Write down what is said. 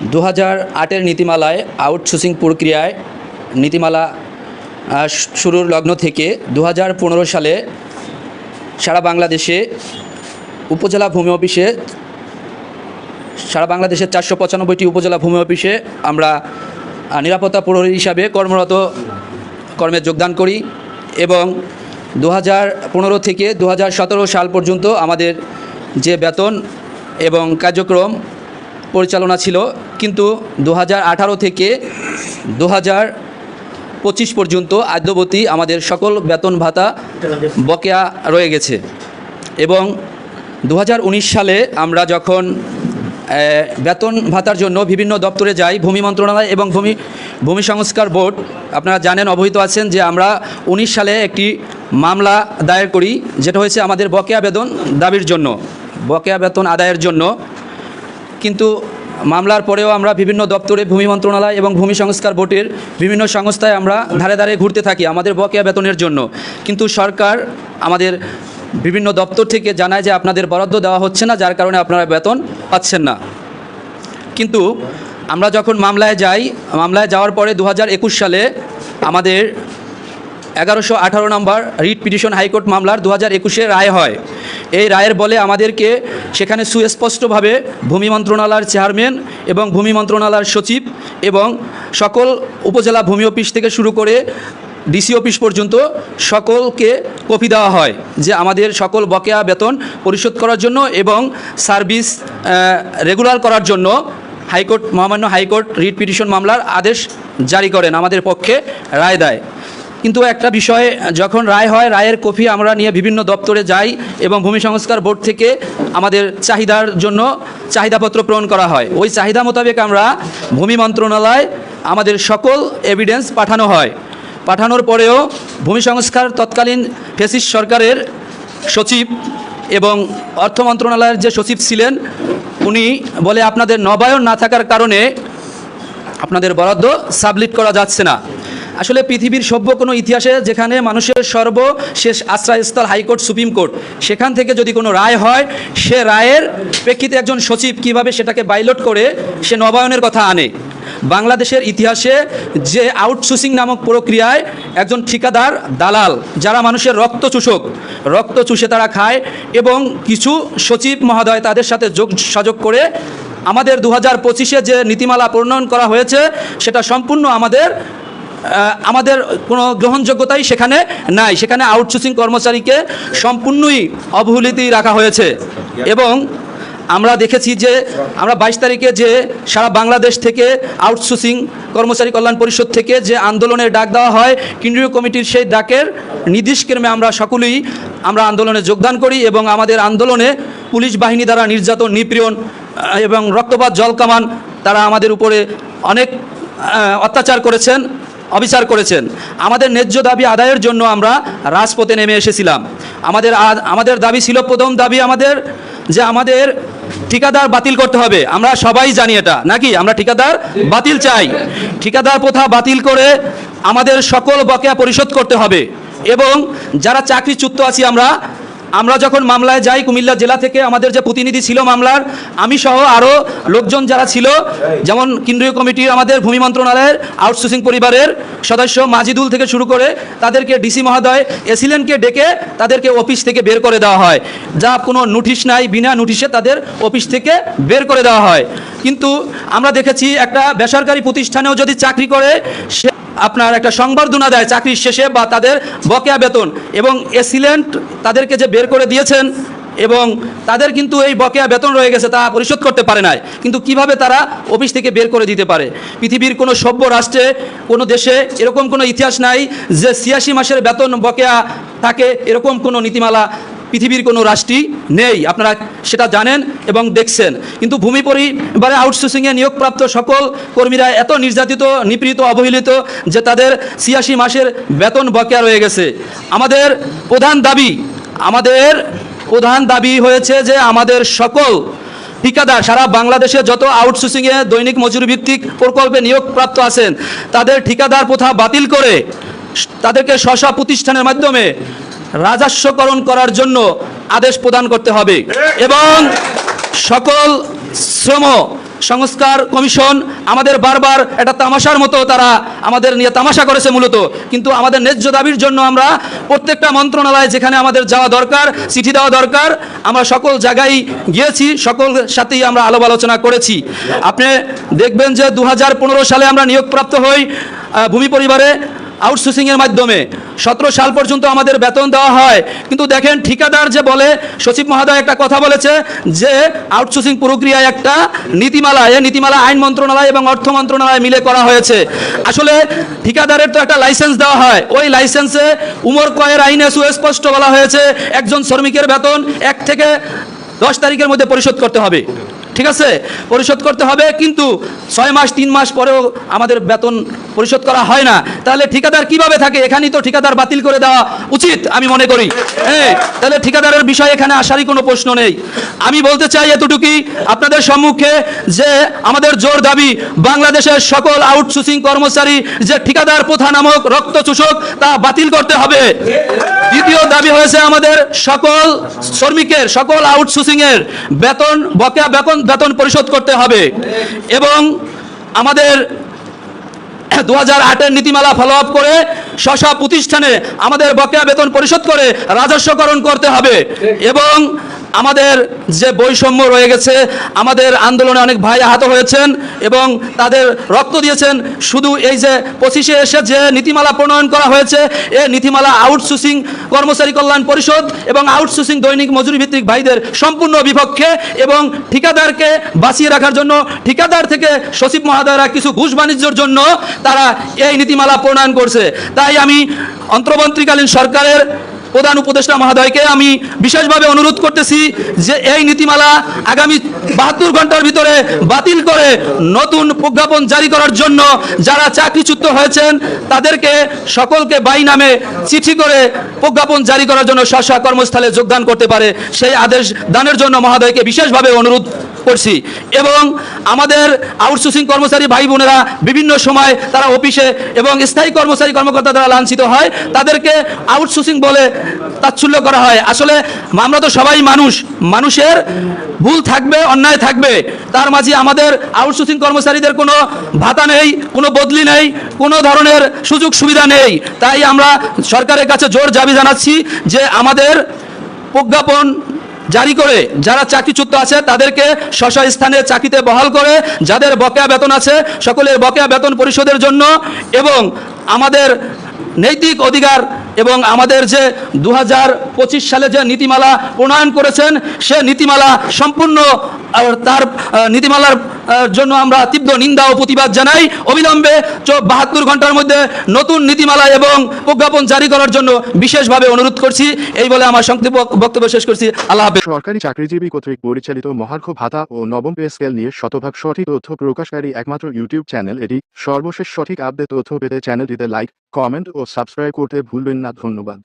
দু হাজার আটের নীতিমালায় আউটসোর্সিং প্রক্রিয়ায় নীতিমালা শুরুর লগ্ন থেকে দু হাজার পনেরো সালে সারা বাংলাদেশে উপজেলা ভূমি অফিসে, সারা বাংলাদেশের চারশো পঁচানব্বইটি উপজেলা ভূমি অফিসে আমরা নিরাপত্তা প্রহরী হিসাবে কর্মরত কর্মে যোগদান করি এবং দু হাজার পনেরো থেকে দু হাজার সতেরো সাল পর্যন্ত আমাদের যে বেতন এবং কার্যক্রম পরিচালনা ছিল, কিন্তু দু হাজার আঠারো থেকে দু পঁচিশ পর্যন্ত আদ্যবতী আমাদের সকল বেতন ভাতা বকেয়া রয়ে গেছে। এবং দু হাজার উনিশ সালে আমরা যখন বেতন ভাতার জন্য বিভিন্ন দপ্তরে যাই, ভূমি মন্ত্রণালয় এবং ভূমি ভূমি সংস্কার বোর্ড, আপনারা জানেন, অবহিত আছেন যে আমরা উনিশ সালে একটি মামলা দায়ের করি, যেটা হয়েছে আমাদের বকেয়া বেতন দাবির জন্য। বকেয়া বেতন আদায়ের জন্য কিন্তু মামলার পরেও আমরা বিভিন্ন দপ্তরে ভূমি মন্ত্রণালয় এবং ভূমি সংস্কার বোর্ডের বিভিন্ন সংস্থায় আমরা ধারে ধারে ঘুরতে থাকি আমাদের বকেয়া বেতনের জন্য। কিন্তু সরকার আমাদের বিভিন্ন দপ্তর থেকে জানায় যে আপনাদের বরাদ্দ দেওয়া হচ্ছে না, যার কারণে আপনারা বেতন পাচ্ছেন না। কিন্তু আমরা যখন মামলায় যাই, মামলায় যাওয়ার পরে দু সালে আমাদের এগারোশো আঠারো নম্বর রিট পিটিশন হাইকোর্ট মামলার দু হাজার রায় হয়। এই রায়ের বলে আমাদেরকে সেখানে সুস্পষ্টভাবে ভূমি মন্ত্রণালয়ের চেয়ারম্যান এবং ভূমি মন্ত্রণালয়ের সচিব এবং সকল উপজেলা ভূমি অফিস থেকে শুরু করে ডিসি অফিস পর্যন্ত সকলকে কপি দেওয়া হয় যে আমাদের সকল বকেয়া বেতন পরিশোধ করার জন্য এবং সার্ভিস রেগুলার করার জন্য হাইকোর্ট, মহামান্য হাইকোর্ট রিট পিটিশন মামলার আদেশ জারি করেন, আমাদের পক্ষে রায় দেয়। কিন্তু একটা বিষয়ে, যখন রায় হয়, রায়ের কপি আমরা নিয়ে বিভিন্ন দপ্তরে যাই এবং ভূমি সংস্কার বোর্ড থেকে আমাদের চাহিদার জন্য চাহিদাপত্র পূরণ করা হয়। ওই চাহিদা মোতাবেক আমরা ভূমি মন্ত্রণালয় আমাদের সকল এভিডেন্স পাঠানো হয়। পাঠানোর পরেও ভূমি সংস্কার তৎকালীন ফেসিস সরকারের সচিব এবং অর্থ মন্ত্রণালয়ের যে সচিব ছিলেন, উনি বলে, আপনাদের নবায়ন না থাকার কারণে আপনাদের বরাদ্দ সাবমিট করা যাচ্ছে না। আসলে পৃথিবীর সভ্য কোনো ইতিহাসে যেখানে মানুষের সর্বশেষ আশ্রয়স্থল হাইকোর্ট, সুপ্রিম কোর্ট, সেখান থেকে যদি কোনো রায় হয়, সে রায়ের প্রেক্ষিতে একজন সচিব কীভাবে সেটাকে বাইলট করে সে নবায়নের কথা আনে। বাংলাদেশের ইতিহাসে যে আউটসোর্সিং নামক প্রক্রিয়ায় একজন ঠিকাদার দালাল, যারা মানুষের রক্ত চুষক, রক্ত চুষে তারা খায় এবং কিছু সচিব মহোদয় তাদের সাথে যোগ সাযোগ করে আমাদের দু হাজার যে নীতিমালা প্রণয়ন করা হয়েছে, সেটা সম্পূর্ণ আমাদের আমাদের কোনো গ্রহণযোগ্যতাই সেখানে নাই। সেখানে আউটসোর্সিং কর্মচারীকে সম্পূর্ণই অবহেলিতই রাখা হয়েছে। এবং আমরা দেখেছি যে আমরা বাইশ তারিখে যে সারা বাংলাদেশ থেকে আউটসোর্সিং কর্মচারী কল্যাণ পরিষদ থেকে যে আন্দোলনের ডাক দেওয়া হয়, কেন্দ্রীয় কমিটির সেই ডাকের নির্দেশক্রমে আমরা সকলেই আমরা আন্দোলনে যোগদান করি এবং আমাদের আন্দোলনে পুলিশ বাহিনী দ্বারা নির্যাতন, নিপীড়ন এবং রক্তপাত জলকামান তারা আমাদের উপরে অনেক অত্যাচার করেছেন। অবিচার করেছেন। আমাদের ন্যায্য দাবি আদায়ের জন্য আমরা রাজপথে নেমে এসেছিলাম। আমাদের আমাদের দাবি ছিল, প্রথম দাবি আমাদের যে আমাদের ঠিকাদার বাতিল করতে হবে। আমরা সবাই জানি এটা, নাকি? আমরা ঠিকাদার বাতিল চাই। ঠিকাদার প্রথা বাতিল করে আমাদের সকল বকেয়া পরিশোধ করতে হবে। এবং যারা চাকরিচ্যুত আছি আমরা আমরা যখন মামলায় যাই কুমিল্লা জেলা থেকে, আমাদের যে প্রতিনিধি ছিল মামলার, আমি সহ আরও লোকজন যারা ছিল, যেমন কেন্দ্রীয় কমিটি আমাদের ভূমি মন্ত্রণালয়ের, আউটসোর্সিং পরিবারের সদস্য মাজিদুল থেকে শুরু করে তাদেরকে ডিসি মহোদয় এসিলেনকে ডেকে তাদেরকে অফিস থেকে বের করে দেওয়া হয়। যা কোনো নোটিশ নাই, বিনা নোটিশে তাদের অফিস থেকে বের করে দেওয়া হয়। কিন্তু আমরা দেখেছি একটা বেসরকারি প্রতিষ্ঠানেও যদি চাকরি করে, সে আপনার একটা সংবর্ধনা দেয় চাকরির শেষে বা তাদের বকেয়া বেতন। এবং এসিলেন্ট তাদেরকে যে বের করে দিয়েছেন এবং তাদের কিন্তু এই বকেয়া বেতন রয়ে গেছে তা পরিশোধ করতে পারে নাই। কিন্তু কীভাবে তারা অফিস থেকে বের করে দিতে পারে? পৃথিবীর কোনো সভ্য রাষ্ট্রে, কোনো দেশে এরকম কোনো ইতিহাস নাই যে ছিয়াশি মাসের বেতন বকেয়া থাকে, এরকম কোনো নীতিমালা পৃথিবীর কোনো রাষ্ট্রই নেই। আপনারা সেটা জানেন এবং দেখছেন। কিন্তু ভূমি পরিবারে আউটসোর্সিংয়ে নিয়োগপ্রাপ্ত সকল কর্মীরা এত নির্যাতিত, নিপীড়িত, অবহেলিত যে তাদের ছিয়াশি মাসের বেতন বকেয়া রয়ে গেছে। আমাদের প্রধান দাবি, আমাদের প্রধান দাবি হয়েছে যে আমাদের সকল ঠিকাদার, সারা বাংলাদেশে যত আউটসোর্সিংয়ে দৈনিক মজুরি ভিত্তিক প্রকল্পে নিয়োগপ্রাপ্ত আছেন, তাদের ঠিকাদার প্রথা বাতিল করে তাদেরকে স্ব প্রতিষ্ঠানের মাধ্যমে রাজস্বকরণ করার জন্য আদেশ প্রদান করতে হবে। এবং সকল শ্রম সংস্কার কমিশন আমাদের বারবার একটা তামাশার মতো তারা আমাদের নিয়ে তামাশা করেছে মূলত। কিন্তু আমাদের ন্যায্য দাবির জন্য আমরা প্রত্যেকটা মন্ত্রণালয়ে যেখানে আমাদের যাওয়া দরকার চিঠি দেওয়া দরকার আমরা সকল জায়গায় গিয়েছি সকল সাথেই আমরা আলাপ আলোচনা করেছি। আপনি দেখবেন যে দু হাজার পনেরো সালে আমরা নিয়োগপ্রাপ্ত হই ভূমি পরিবারে আউটসোর্সিংয়ের মাধ্যমে। সতেরো সাল পর্যন্ত আমাদের বেতন দেওয়া হয়। কিন্তু দেখেন ঠিকাদার যে বলে, সচিব মহোদয় একটা কথা বলেছে যে আউটসোর্সিং প্রক্রিয়ায় একটা নীতিমালা নীতিমালা আইন মন্ত্রণালয় এবং অর্থ মন্ত্রণালয় মিলে করা হয়েছে। আসলে ঠিকাদারের তো একটা লাইসেন্স দেওয়া হয়। ওই লাইসেন্সে উমর কয়ের আইনে সুস্পষ্ট বলা হয়েছে, একজন শ্রমিকের বেতন এক থেকে দশ তারিখের মধ্যে পরিশোধ করতে হবে। ঠিক আছে? পরিশোধ করতে হবে, কিন্তু ছয় মাস, তিন মাস পরেও আমাদের বেতন পরিশোধ করা হয় না। তাহলে ঠিকাদার কীভাবে থাকে? এখানেই তো ঠিকাদার বাতিল করে দেওয়া উচিত, আমি মনে করি। হ্যাঁ তাহলে ঠিকাদারের বিষয়ে এখানে আসারই কোনো প্রশ্ন নেই। আমি বলতে চাই এতটুকুই, আপনাদের সম্মুখে যে আমাদের জোর দাবি, বাংলাদেশের সকল আউটসোর্সিং কর্মচারী যে ঠিকাদার প্রথা নামক রক্ত চূষক, তা বাতিল করতে হবে। দ্বিতীয় দাবি হয়েছে আমাদের সকল শ্রমিকের, সকল আউটসোর্সিং এর বেতন, বকেয়া বেতন বেতন পরিশোধ করতে হবে। এবং আমাদের দু হাজার আটের নীতিমালা ফলো আপ করে স্ব প্রতিষ্ঠানে আমাদের বকেয়া বেতন পরিশোধ করে রাজস্বকরণ করতে হবে। এবং আমাদের যে বৈষম্য রয়ে গেছে, আমাদের আন্দোলনে অনেক ভাই আহত হয়েছেন এবং তাদের রক্ত দিয়েছেন। শুধু এই যে পঁচিশে এসে যে নীতিমালা প্রণয়ন করা হয়েছে, এ নীতিমালা আউটসোর্সিং কর্মচারী কল্যাণ পরিষদ এবং আউটসোর্সিং দৈনিক মজুরি ভিত্তিক ভাইদের সম্পূর্ণ বিপক্ষে এবং ঠিকাদারকে বাঁচিয়ে রাখার জন্য, ঠিকাদার থেকে সচিব মহোদয়রা কিছু ঘুষ বাণিজ্যর জন্য তারা এই নীতিমালা প্রণয়ন করছে। তাই আমি অন্তর্বর্তীকালীন সরকারের প্রধান উপদেষ্টা মহোদয়কে আমি বিশেষভাবে অনুরোধ করতেছি যে এই নীতিমালা আগামী বাহাত্তর ঘণ্টার ভিতরে বাতিল করে নতুন প্রজ্ঞাপন জারি করার জন্য যারা চাকরিচ্যুত হয়েছেন, তাদেরকে সকলকে বাই নামে চিঠি করে প্রজ্ঞাপন জারি করার জন্য স্ব স্ব কর্মস্থলে যোগদান করতে পারে। সেই আদেশ দানের জন্য মহোদয়কে বিশেষভাবে অনুরোধ করছি। এবং আমাদের আউটসোর্সিং কর্মচারী ভাই বোনেরা বিভিন্ন সময় তারা অফিসে এবং স্থায়ী কর্মচারী কর্মকর্তা দ্বারা লাঞ্ছিত হয়, তাদেরকে আউটসোর্সিং বলে তাচ্ছল্য করা হয়। আসলে আমরা তো সবাই মানুষ, মানুষের ভুল থাকবে, অন্যায় থাকবে। তার মাঝে আমাদের আউটসোর্সিং কর্মচারীদের কোনো ভাতা নেই, কোনো বদলি নেই, কোনো ধরনের সুযোগ সুবিধা নেই। তাই আমরা সরকারের কাছে জোর দাবি জানাচ্ছি যে আমাদের প্রজ্ঞাপন জারি করে যারা চাকরিচ্যুত আছে তাদেরকে স্ব স্থানে চাকরিতে বহাল করে, যাদের বকেয়া বেতন আছে সকলের বকেয়া বেতন পরিশোধের জন্য এবং আমাদের নৈতিক অধিকার এবং আমাদের যে দু হাজার পঁচিশ সালে যে নীতিমালা প্রণয়ন করেছেন, সে নীতিমালা সম্পূর্ণ আহ, তার নীতিমালার জন্য আমরা তীব্র নিন্দা ও প্রতিবাদ জানাই। অবিলম্বে বাহাত্তর ঘণ্টার মধ্যে নতুন নীতিমালা এবং প্রজ্ঞাপন জারি করার জন্য বিশেষভাবে অনুরোধ করছি। এই বলে আমার সংক্ষিপ্ত বক্তব্য শেষ করছি। আল্লাহ হাফেজ। সরকারি চাকরিজীবী কর্তৃক পরিচালিত মহার্ঘ ভাতা ও নবম পে স্কেল নিয়ে শতভাগ সঠিক তথ্য প্রকাশকারী একমাত্র ইউটিউব চ্যানেল এটি। সর্বশেষ সঠিক আপডেট তথ্য পেতে চ্যানেলটিতে লাইক কমেন্ট ও সাবস্ক্রাইব করতে ভুলবেন না। ধন্যবাদ।